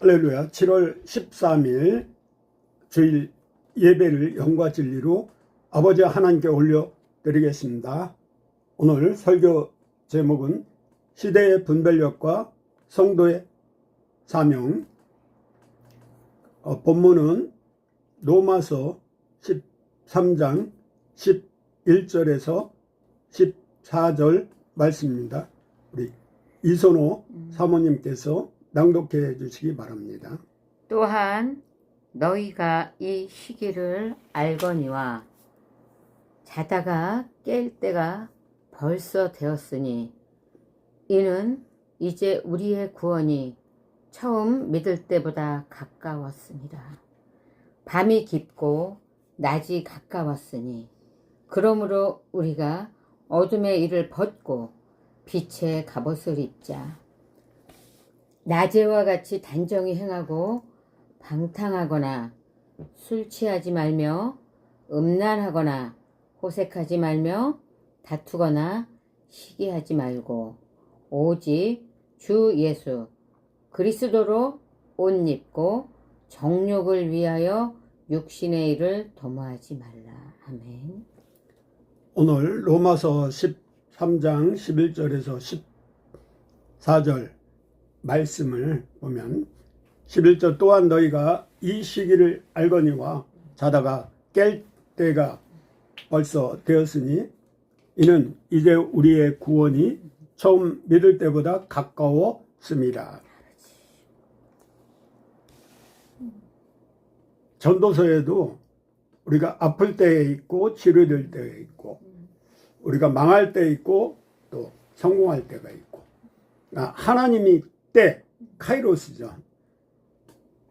할렐루야. 7월 13일 주일 예배를 영과 진리로 아버지 하나님께 올려드리겠습니다. 오늘 설교 제목은 시대의 분별력과 성도의 사명. 어, 본문은 로마서 13장 11절에서 14절 말씀입니다. 우리 이선호 사모님께서 낭독해 주시기 바랍니다. 또한 너희가 이 시기를 알거니와 자다가 깰 때가 벌써 되었으니 이는 이제 우리의 구원이 처음 믿을 때보다 가까웠습니다. 밤이 깊고 낮이 가까웠으니 그러므로 우리가 어둠의 일을 벗고 빛의 갑옷을 입자. 낮에와 같이 단정히 행하고 방탕하거나 술 취하지 말며 음란하거나 호색하지 말며 다투거나 시기하지 말고 오직 주 예수 그리스도로 옷 입고 정욕을 위하여 육신의 일을 도모하지 말라. 아멘. 오늘 로마서 13장 11절에서 14절 말씀을 보면 11절 또한 너희가 이 시기를 알거니와 자다가 깰 때가 벌써 되었으니 이는 이제 우리의 구원이 처음 믿을 때보다 가까웠습니다. 전도서에도 우리가 아플 때에 있고 치료될 때에 있고 우리가 망할 때 있고 또 성공할 때가 있고 아, 하나님이 때 카이로스죠.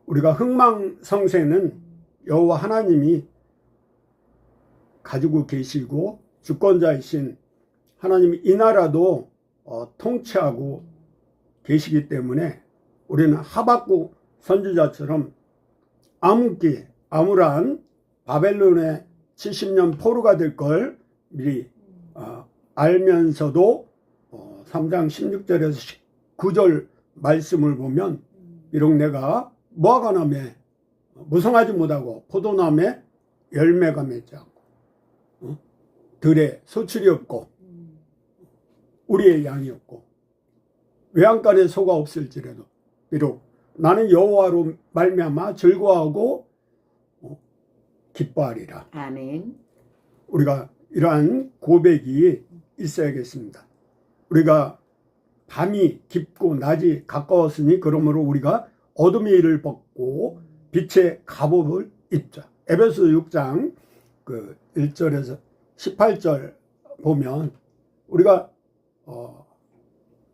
우리가 흥망성쇠는 여호와 하나님이 가지고 계시고 주권자이신 하나님이 이 나라도 어, 통치하고 계시기 때문에 우리는 하박국 선지자처럼 암흑기 암울한 바벨론의 70년 포로가 될 걸 미리 어, 알면서도 어, 3장 16절에서 19절 말씀을 보면 비록 내가 무화과 나무에 무성하지 못하고 포도나무에 열매가 맺지 않고 어? 들에 소출이 없고 우리의 양이 없고 외양간에 소가 없을지라도 비록 나는 여호와로 말미암아 즐거워하고 어? 기뻐하리라. 아멘. 우리가 이러한 고백이 있어야겠습니다. 우리가 밤이 깊고 낮이 가까웠으니 그러므로 우리가 어둠의 일을 벗고 빛의 갑옷을 입자. 에베소 6장 그 1절에서 18절 보면 우리가 어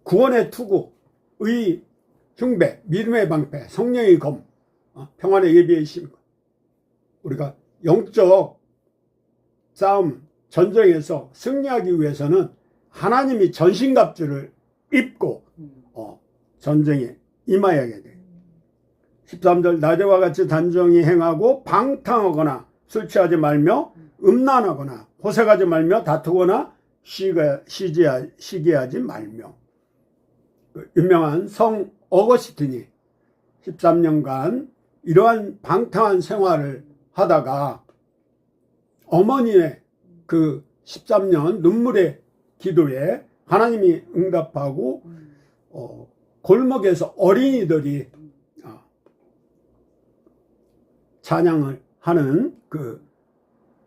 구원의 투구, 의 흉배, 믿음의 방패, 성령의 검, 어, 평안의 예비의 심. 우리가 영적 싸움, 전쟁에서 승리하기 위해서는 하나님이 전신갑주를 입고 어, 전쟁에 임하여야 돼. 13절 낮에와 같이 단정히 행하고 방탕하거나 술 취하지 말며 음란하거나 호색하지 말며 다투거나 시가, 시기하, 시기하지 말며 그 유명한 성 어거스틴이 13년간 이러한 방탕한 생활을 하다가 어머니의 그 13년 눈물의 기도에 하나님이 응답하고 어, 골목에서 어린이들이 어, 찬양을 하는 그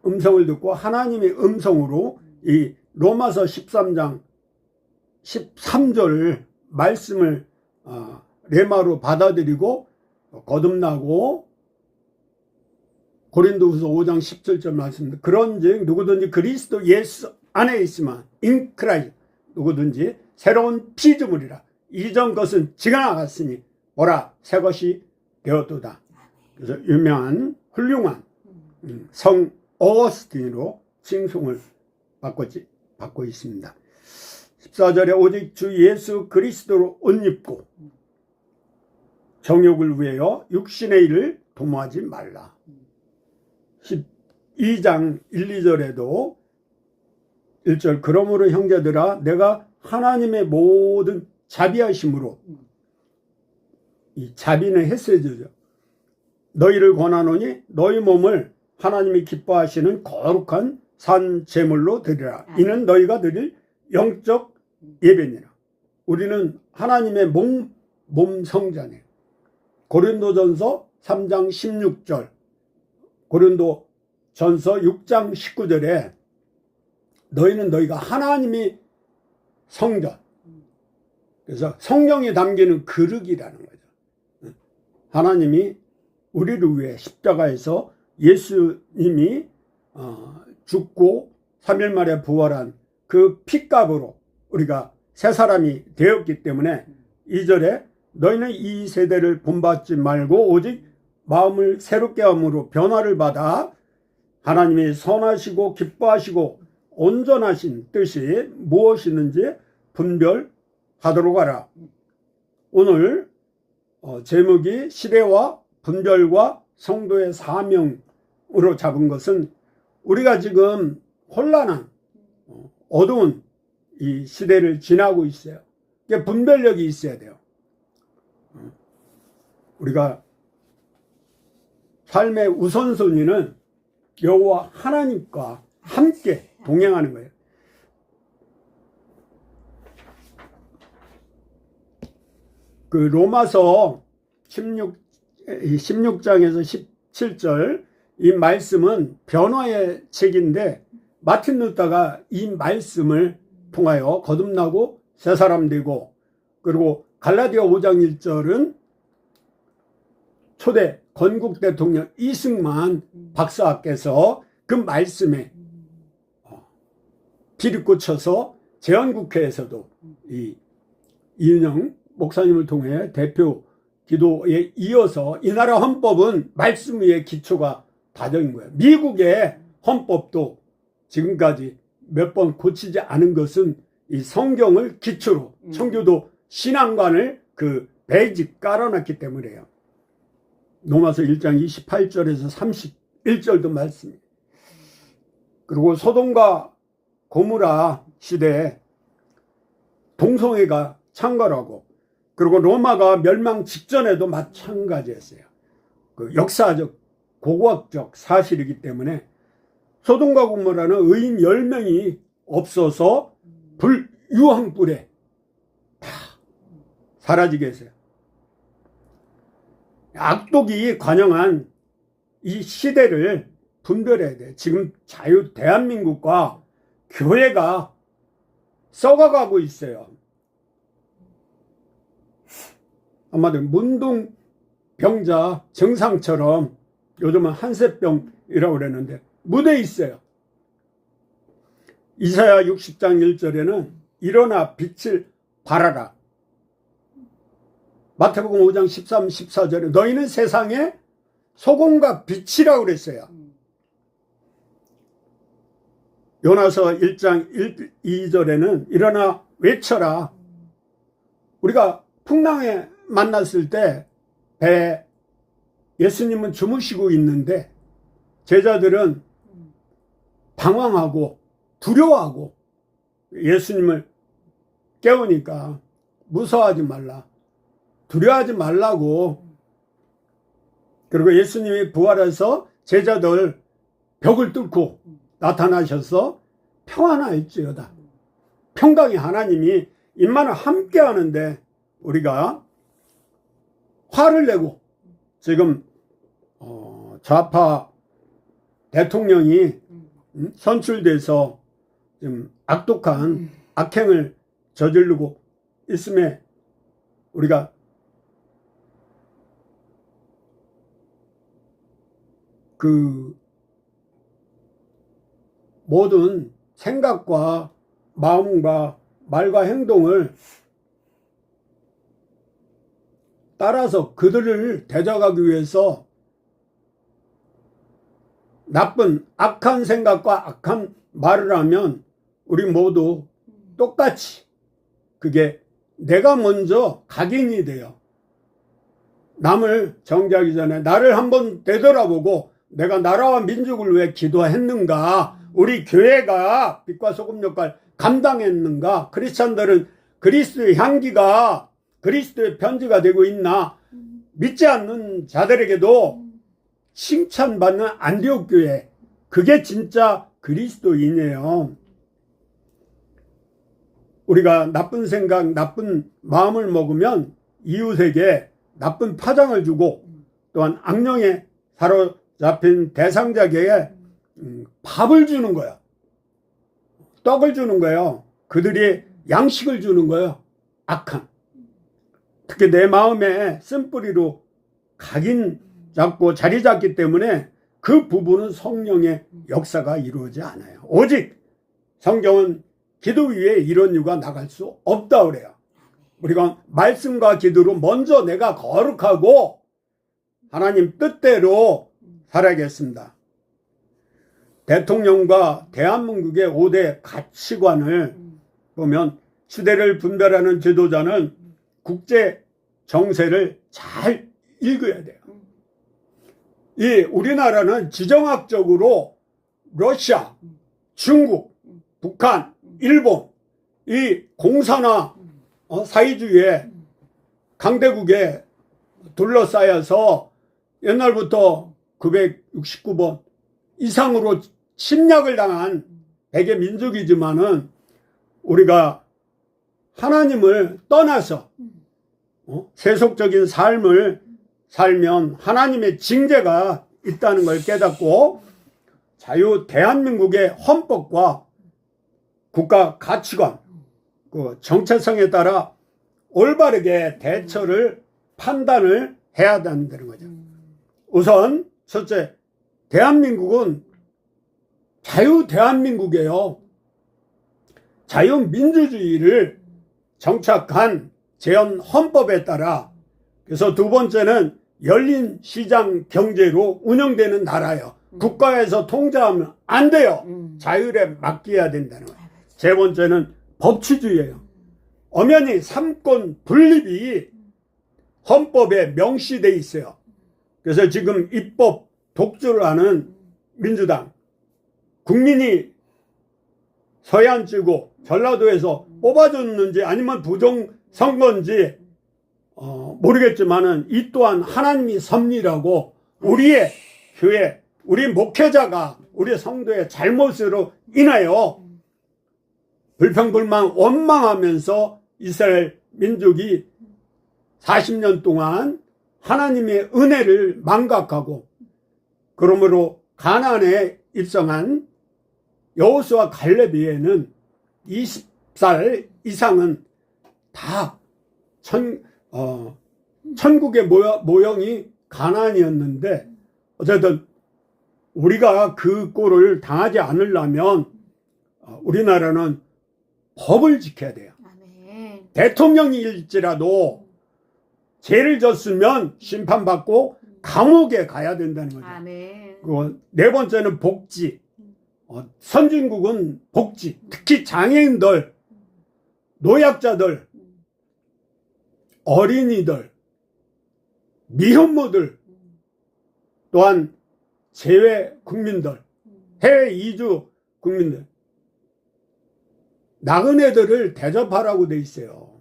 음성을 듣고 하나님의 음성으로 이 로마서 13장 13절 말씀을 어, 레마로 받아들이고 거듭나고 고린도후서 5장 17절 말씀 그런즉 누구든지 그리스도 예수 안에 있으면 인크라이 누구든지 새로운 피조물이라 이전 것은 지나갔으니 뭐라 새 것이 되었도다. 그래서 유명한 훌륭한 음, 성 어거스틴으로 칭송을 받고, 받고 있습니다. 14절에 오직 주 예수 그리스도로 옷 입고 정욕을 위하여 육신의 일을 도모하지 말라. 12장 1, 2절에도 1절 그러므로 형제들아 내가 하나님의 모든 자비하심으로 이 자비는 헤세드죠. 너희를 권하노니 너희 몸을 하나님이 기뻐하시는 거룩한 산 제물로 드리라. 이는 너희가 드릴 영적 예배니라. 우리는 하나님의 몸, 몸 성자네. 고린도전서 3장 16절, 고린도 전서 6장 19절에 너희는 너희가 하나님이 성전. 그래서 성령이 담기는 그릇이라는 거죠. 하나님이 우리를 위해 십자가에서 예수님이 어, 죽고 3일 만에 부활한 그 핏값으로 우리가 새 사람이 되었기 때문에 이절에 너희는 이 세대를 본받지 말고 오직 마음을 새롭게 함으로 변화를 받아 하나님이 선하시고 기뻐하시고 온전하신 뜻이 무엇이든지 분별하도록 하라. 오늘 어, 제목이 시대와 분별과 성도의 사명으로 잡은 것은 우리가 지금 혼란한 어, 어두운 이 시대를 지나고 있어요. 이게 분별력이 있어야 돼요. 어, 우리가 삶의 우선순위는 여호와 하나님과 함께 동행하는 거예요. 그 로마서 16 16장에서 17절 이 말씀은 변화의 책인데 마틴 루터가 이 말씀을 통하여 거듭나고 새 사람 되고 그리고 갈라디아 5장 1절은 초대 건국 대통령 이승만 박사께서 그 말씀에 어, 피를 꽂혀서 재헌국회에서도 이 이은영 목사님을 통해 대표 기도에 이어서 이 나라 헌법은 말씀 위에 기초가 다져인 거예요. 미국의 헌법도 지금까지 몇 번 고치지 않은 것은 이 성경을 기초로 음. 청교도 신앙관을 그 베이직 깔아놨기 때문에요. 로마서 1장 28절에서 31절도 말씀입니다. 그리고 소돔과 고무라 시대에 동성애가 창궐하고 그리고 로마가 멸망 직전에도 마찬가지였어요. 그 역사적 고고학적 사실이기 때문에 소돔과 고모라는 의인 10명이 없어서 불유황불에 다 사라지게 했어요. 악독이 관영한 이 시대를 분별해야 돼. 지금 자유 대한민국과 교회가 썩어가고 있어요. 아마도 문둥병자 증상처럼 요즘은 한세병이라고 그랬는데 무대에 있어요. 이사야 60장 1절에는 일어나 빛을 발하라. 마태복음 5장 13, 14절에 너희는 세상에 소금과 빛이라고 그랬어요. 요나서 1장 1, 2절에는 일어나 외쳐라. 우리가 풍랑에 만났을 때배 예수님은 주무시고 있는데 제자들은 방황하고 두려워하고 예수님을 깨우니까 무서워하지 말라. 두려워하지 말라고. 그리고 예수님이 부활해서 제자들 벽을 뚫고 나타나셔서 평안할지어다. 평강이 하나님이 인만을 함께 하는데 우리가 화를 내고 지금 어, 좌파 대통령이 음, 선출돼서 지금 악독한 악행을 저지르고 있음에 우리가 그 모든 생각과 마음과 말과 행동을 따라서 그들을 대적하기 위해서 나쁜 악한 생각과 악한 말을 하면 우리 모두 똑같이 그게 내가 먼저 각인이 돼요. 남을 정지하기 전에 나를 한번 되돌아보고 내가 나라와 민족을 위해 기도했는가? 우리 교회가 빛과 소금 역할 감당했는가? 크리스찬들은 그리스도의 향기가 그리스도의 편지가 되고 있나? 믿지 않는 자들에게도 칭찬받는 안디옥 교회 그게 진짜 그리스도인이에요. 우리가 나쁜 생각, 나쁜 마음을 먹으면 이웃에게 나쁜 파장을 주고 또한 악령에 사로잡힌 대상자에게 음, 밥을 주는 거야. 떡을 주는 거예요. 그들이 양식을 주는 거예요. 악한. 특히 내 마음에 쓴뿌리로 각인 잡고 자리 잡기 때문에 그 부분은 성령의 역사가 이루어지지 않아요. 오직 성경은 기도 위에 이런 이유가 나갈 수 없다 그래요. 우리가 말씀과 기도로 먼저 내가 거룩하고 하나님 뜻대로 살아야겠습니다. 대통령과 대한민국의 5대 가치관을 보면 시대를 분별하는 지도자는 국제 정세를 잘 읽어야 돼요. 이 우리나라는 지정학적으로 러시아, 중국, 북한, 일본 이 공산화 어, 사회주의에 강대국에 둘러싸여서 옛날부터 969번 이상으로 침략을 당한 백의 민족이지만은 우리가 하나님을 떠나서 어? 세속적인 삶을 살면 하나님의 징계가 있다는 걸 깨닫고 자유 대한민국의 헌법과 국가 가치관, 그 정체성에 따라 올바르게 대처를 판단을 해야 된다는 거죠. 우선 첫째, 대한민국은 자유 대한민국이에요. 자유민주주의를 정착한 재헌 헌법에 따라 그래서 두 번째는 열린 시장 경제로 운영되는 나라예요. 국가에서 통제하면 안 돼요. 음. 자율에 맡겨야 된다는 거예요. 세 번째는 법치주의예요. 엄연히 삼권 분립이 헌법에 명시돼 있어요. 그래서 지금 입법 독주를 하는 민주당 국민이 서해안 찌고 전라도에서 뽑아줬는지 아니면 부정 선거인지 어, 모르겠지만은 이 또한 하나님이 섭리라고 우리의 교회 우리 목회자가 우리 성도의 잘못으로 인하여 불평불만 원망하면서 이스라엘 민족이 40년 동안 하나님의 은혜를 망각하고 그러므로 가나안에 입성한 여호수아 갈렙에는 20살 이상은 다 천, 어, 천국의 모여, 모형이 가나안이었는데 어쨌든 우리가 그 꼴을 당하지 않으려면 어, 우리나라는 법을 지켜야 돼요. 아멘. 대통령일지라도 죄를 졌으면 심판받고 감옥에 가야 된다는 거죠. 아멘. 네 번째는 복지. 어, 선진국은 복지. 특히 장애인들, 노약자들, 어린이들, 미혼모들, 또한 재외 국민들, 해외 이주 국민들, 나그네들을 대접하라고 돼 있어요.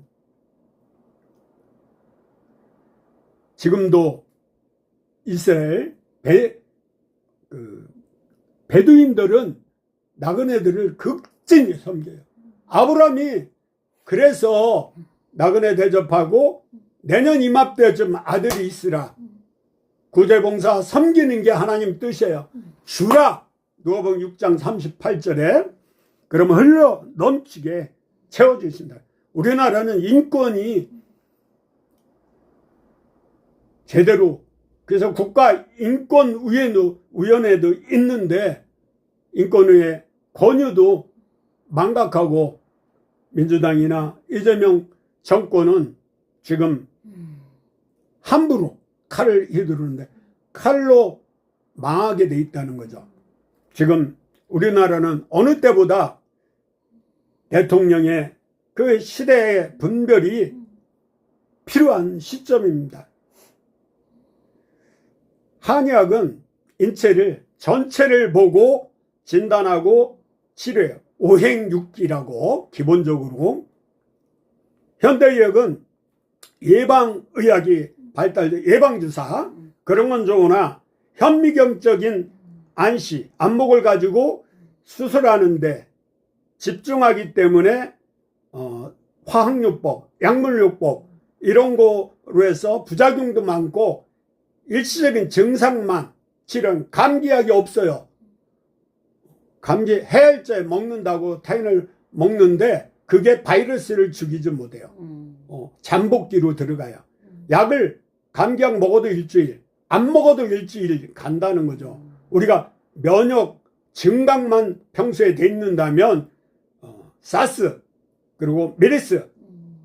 지금도 이스라엘 배, 그, 베두인들은 나그네들을 극진히 섬겨요. 아브라함이 그래서 나그네 대접하고 내년 이맘때쯤 아들이 있으라. 구제봉사 섬기는 게 하나님 뜻이에요. 주라. 누가복음 6장 38절에 그러면 흘러 넘치게 채워주신다. 우리나라는 인권이 제대로 그래서 국가 인권위원회도 위원회도 있는데 인권위의 권유도 망각하고 민주당이나 이재명 정권은 지금 함부로 칼을 휘두르는데 칼로 망하게 돼 있다는 거죠. 지금 우리나라는 어느 때보다 대통령의 그 시대의 분별이 필요한 시점입니다. 한의학은 인체를 전체를 보고 진단하고 치료해요. 오행육기라고 기본적으로 현대의학은 예방의학이 발달 예방주사 그런 건 좋으나 현미경적인 안시 안목을 가지고 수술하는데 집중하기 때문에 어, 화학요법, 약물요법 이런 거로 해서 부작용도 많고 일시적인 증상만 치료는 감기약이 없어요. 감기 해열제 먹는다고 타인을 먹는데 그게 바이러스를 죽이지 못해요. 음. 어, 잠복기로 들어가요. 약을 감기약 먹어도 일주일, 안 먹어도 일주일 간다는 거죠. 우리가 면역 증강만 평소에 돼 있는다면 어, 사스 그리고 메르스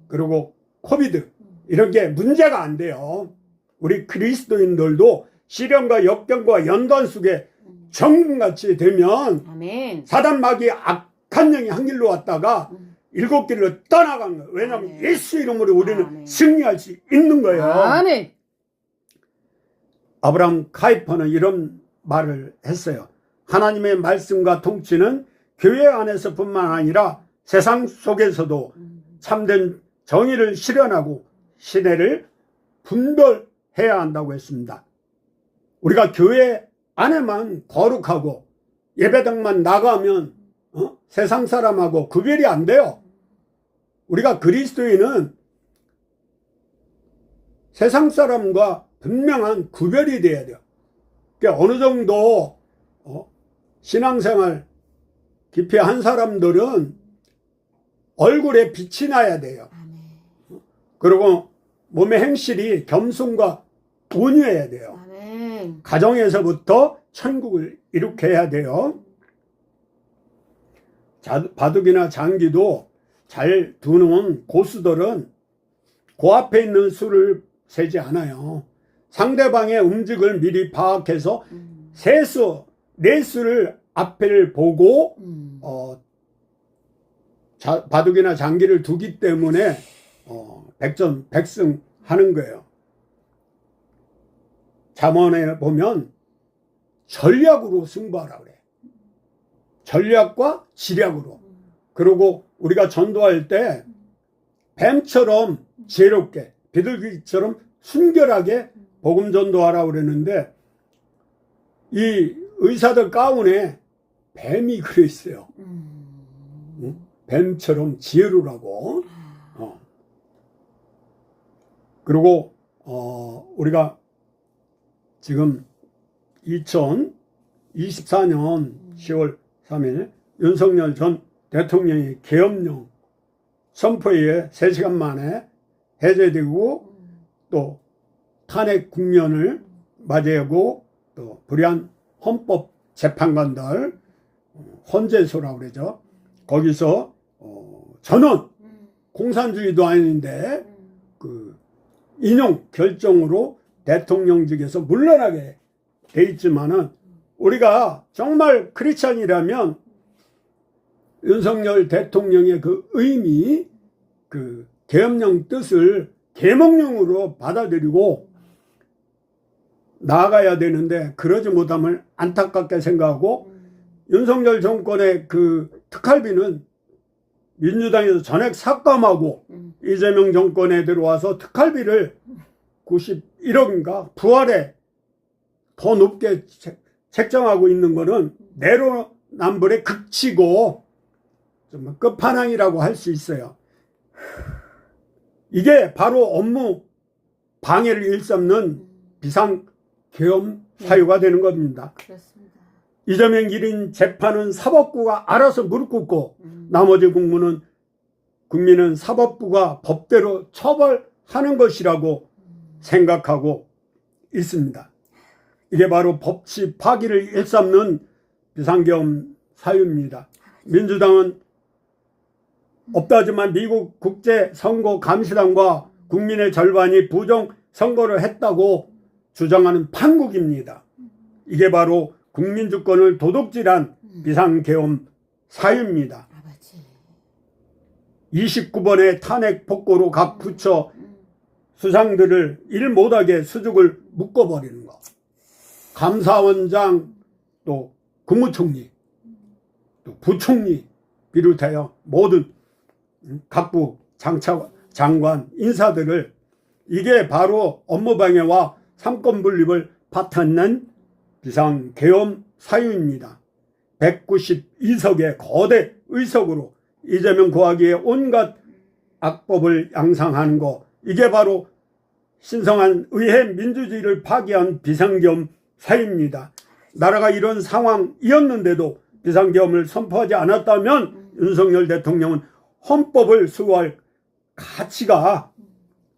그리고 코비드 이런 게 문제가 안 돼요. 우리 그리스도인들도 시련과 역경과 연단 속에 정금같이 되면 아멘. 사단 마귀의 악한 영이 한 길로 왔다가 음. 일곱 길로 떠나간 거예요. 왜냐하면 아멘. 예수 이름으로 우리는 아멘. 승리할 수 있는 거예요. 아멘. 아브라함 카이퍼는 이런 말을 했어요. 하나님의 말씀과 통치는 교회 안에서뿐만 아니라 세상 속에서도 참된 정의를 실현하고 시대를 분별해야 한다고 했습니다. 우리가 교회 안에만 거룩하고 예배당만 나가면 어? 세상 사람하고 구별이 안 돼요. 우리가 그리스도인은 세상 사람과 분명한 구별이 돼야 돼요. 그러니까 어느 정도 어, 신앙생활 깊이 한 사람들은 얼굴에 빛이 나야 돼요. 아멘. 그리고 몸의 행실이 겸손과 온유해야 돼요. 아멘. 가정에서부터 천국을 일으켜야 돼요. 자, 바둑이나 장기도 잘 두는 고수들은 그 앞에 있는 수를 세지 않아요. 상대방의 움직임을 미리 파악해서 음. 세수, 네 수를 앞을 보고 음. 어, 자, 바둑이나 장기를 두기 때문에 어, 백전 백승 하는 거예요. 잠언에 보면 전략으로 승부하라 그래. 전략과 지략으로. 그리고 우리가 전도할 때 뱀처럼 지혜롭게 비둘기처럼 순결하게 복음 전도하라 그랬는데 이 의사들 가운에 뱀이 그려 있어요. 음. 뱀처럼 지혜로라고. 어. 그리고 어, 우리가 지금 2024년 10월 3일 윤석열 전 대통령이 계엄령 선포에 의해 3시간 만에 해제되고 또 탄핵 국면을 맞이하고 또 불의한 헌법 재판관들 어, 헌재소라고 그러죠. 거기서 어, 음. 공산주의도 아닌데 그 인용 결정으로 대통령직에서 물러나게 돼 있지만은 우리가 정말 크리스찬이라면 윤석열 대통령의 그 의미 그 계엄령 뜻을 계몽령으로 받아들이고 나아가야 되는데 그러지 못함을 안타깝게 생각하고 윤석열 정권의 그 특활비는 민주당에서 전액 삭감하고 음. 이재명 정권에 들어와서 특활비를 91억인가 부활에 더 높게 책- 책정하고 있는 거는 내로남불의 극치고 좀 끝판왕이라고 할 수 있어요. 이게 바로 업무 방해를 일삼는 비상 계엄 사유가 되는 겁니다. 그렇습니다. 이재명 1인 재판은 사법부가 알아서 무릎 꿇고 음. 나머지 국민은 국민은 사법부가 법대로 처벌하는 것이라고 생각하고 있습니다. 이게 바로 법치 파기를 일삼는 비상계엄 사유입니다. 민주당은 없다지만 미국 국제선거감시단과 국민의 절반이 부정 선거를 했다고 주장하는 판국입니다. 이게 바로 국민주권을 도둑질한 비상계엄 사유입니다. 아버지. 29번의 탄핵 폭고로 각 부처 음. 수장들을 일 못하게 수죽을 묶어버리는 거. 감사원장 또 국무총리 또 부총리 비롯하여 모든 각부 장차, 장관 인사들을 이게 바로 업무방해와 삼권분립을 파탄낸 비상계엄 사유입니다. 192석의 거대 의석으로 이재명 구하기의 온갖 악법을 양상하는 거 이게 바로 신성한 의회 민주주의를 파기한 비상계엄 사유입니다. 나라가 이런 상황이었는데도 비상계엄을 선포하지 않았다면 윤석열 대통령은 헌법을 수호할 가치가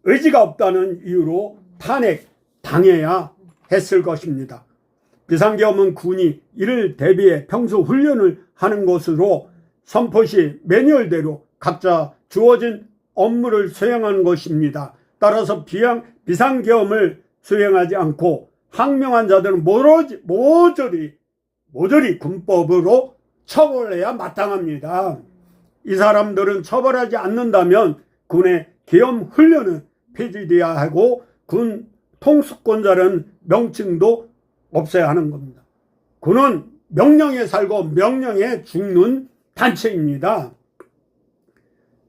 의지가 없다는 이유로 탄핵 당해야 했을 것입니다. 비상계엄은 군이 이를 대비해 평소 훈련을 하는 것으로 선포 시 매뉴얼대로 각자 주어진 업무를 수행하는 것입니다. 따라서 비양, 비상계엄을 수행하지 않고 항명한 자들은 모조리, 모조리, 모조리 군법으로 처벌해야 마땅합니다. 이 사람들은 처벌하지 않는다면 군의 계엄 훈련은 폐지돼야 하고 군 통수권자라는 명칭도 없어야 하는 겁니다. 군은 명령에 살고 명령에 죽는 단체입니다.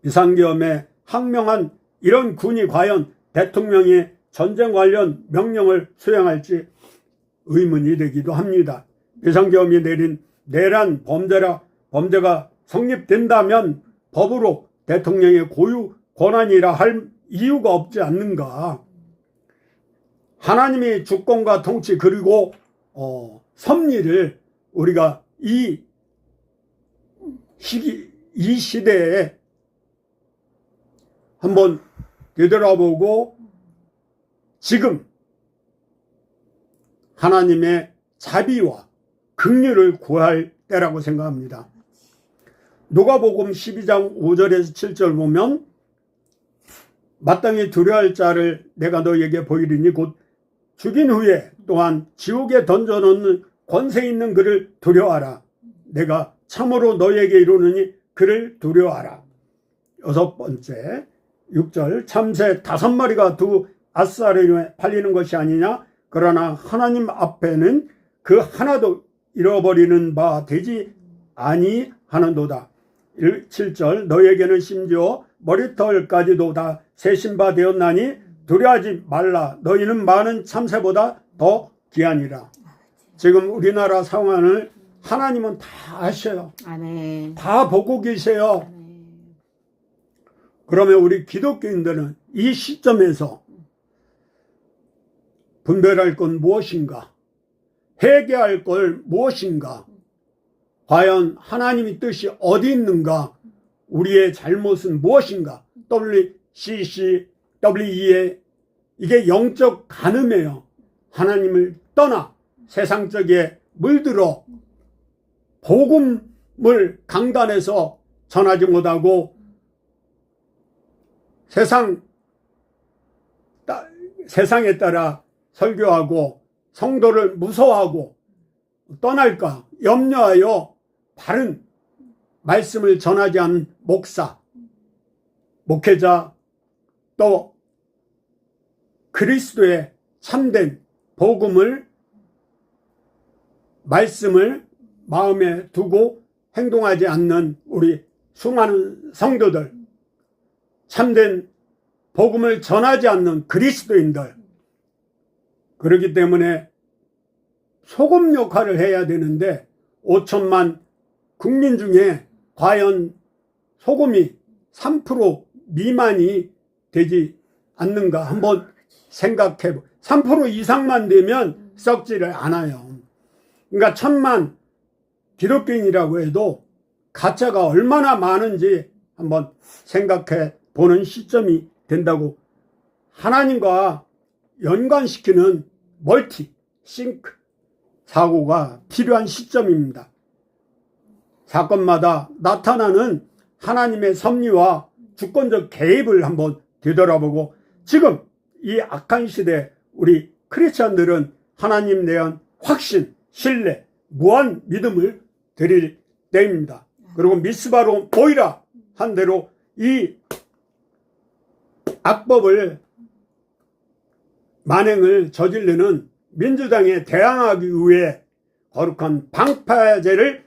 비상계엄에 항명한 이런 군이 과연 대통령이 전쟁 관련 명령을 수행할지 의문이 되기도 합니다. 비상계엄이 내린 내란 범죄라 범죄가 성립된다면 법으로 대통령의 고유 권한이라 할 이유가 없지 않는가. 하나님이 주권과 통치 그리고 어, 섭리를 우리가 이 시기 이 시대에 한번 되돌아보고 지금 하나님의 자비와 긍휼을 구할 때라고 생각합니다. 누가복음 12장 5절에서 7절 보면 마땅히 두려워할 자를 내가 너에게 보이리니 곧 죽인 후에 또한 지옥에 던져놓는 권세 있는 그를 두려워하라. 내가 참으로 너에게 이루느니 그를 두려워하라. 여섯 번째 6절 참새 다섯 마리가 두 아싸리에 팔리는 것이 아니냐? 그러나 하나님 앞에는 그 하나도 잃어버리는 바 되지 아니하는도다. 7절 너에게는 심지어 머리털까지도 다 세신 바 되었나니 두려워하지 말라. 너희는 많은 참새보다 더 귀하니라. 지금 우리나라 상황을 하나님은 다 아셔요. 아멘. 다 보고 계세요. 아멘. 그러면 우리 기독교인들은 이 시점에서 분별할 건 무엇인가? 회개할 걸 무엇인가? 과연 하나님의 뜻이 어디 있는가? 우리의 잘못은 무엇인가? WCC, WEA 이게 영적 간음이에요. 하나님을 떠나 세상적에 물들어 복음을 강단에서 전하지 못하고 세상 따- 세상에 따라 설교하고 성도를 무서워하고 떠날까 염려하여 바른 말씀을 전하지 않은 목사, 목회자 또 그리스도의 참된 복음을 말씀을 마음에 두고 행동하지 않는 우리 수많은 성도들 참된 복음을 전하지 않는 그리스도인들 그렇기 때문에 소금 역할을 해야 되는데 5천만 국민 중에 과연 소금이 3% 미만이 되지 않는가 한번 생각해 보. 3% 이상만 되면 썩지를 않아요. 그러니까 천만 기독교인이라고 해도 가짜가 얼마나 많은지 한번 생각해 보는 시점이 된다고 하나님과 연관시키는 멀티 싱크 사고가 필요한 시점입니다. 사건마다 나타나는 하나님의 섭리와 주권적 개입을 한번 되돌아보고 지금 이 악한 시대 우리 크리스찬들은 하나님 대한 확신, 신뢰, 무한 믿음을 드릴 때입니다. 그리고 미스바로 보이라 한 대로 이 악법을 만행을 저지르는 민주당에 대항하기 위해 거룩한 방파제를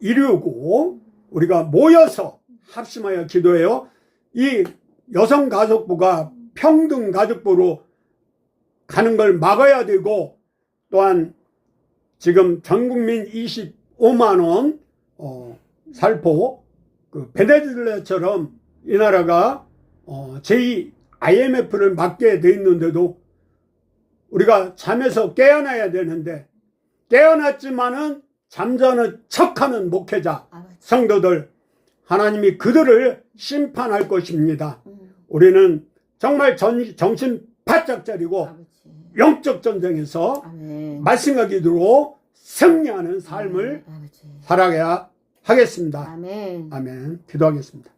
이루고 우리가 모여서 합심하여 기도해요. 이 여성가족부가 평등 가족부로 가는 걸 막아야 되고 또한 지금 전 국민 25만 원 어, 살포 그 베네수엘라처럼 이 나라가 어, 제2 IMF를 맡게 돼 있는데도 우리가 잠에서 깨어나야 되는데 깨어났지만은 잠자는 척하는 목회자 아버지. 성도들 하나님이 그들을 심판할 것입니다. 음, 우리는 정말 전, 정신 바짝 차리고 아버지. 영적 전쟁에서. 말씀과 기도로 승리하는 삶을 아버지. 살아가야 하겠습니다. 아멘. 아멘. 기도하겠습니다.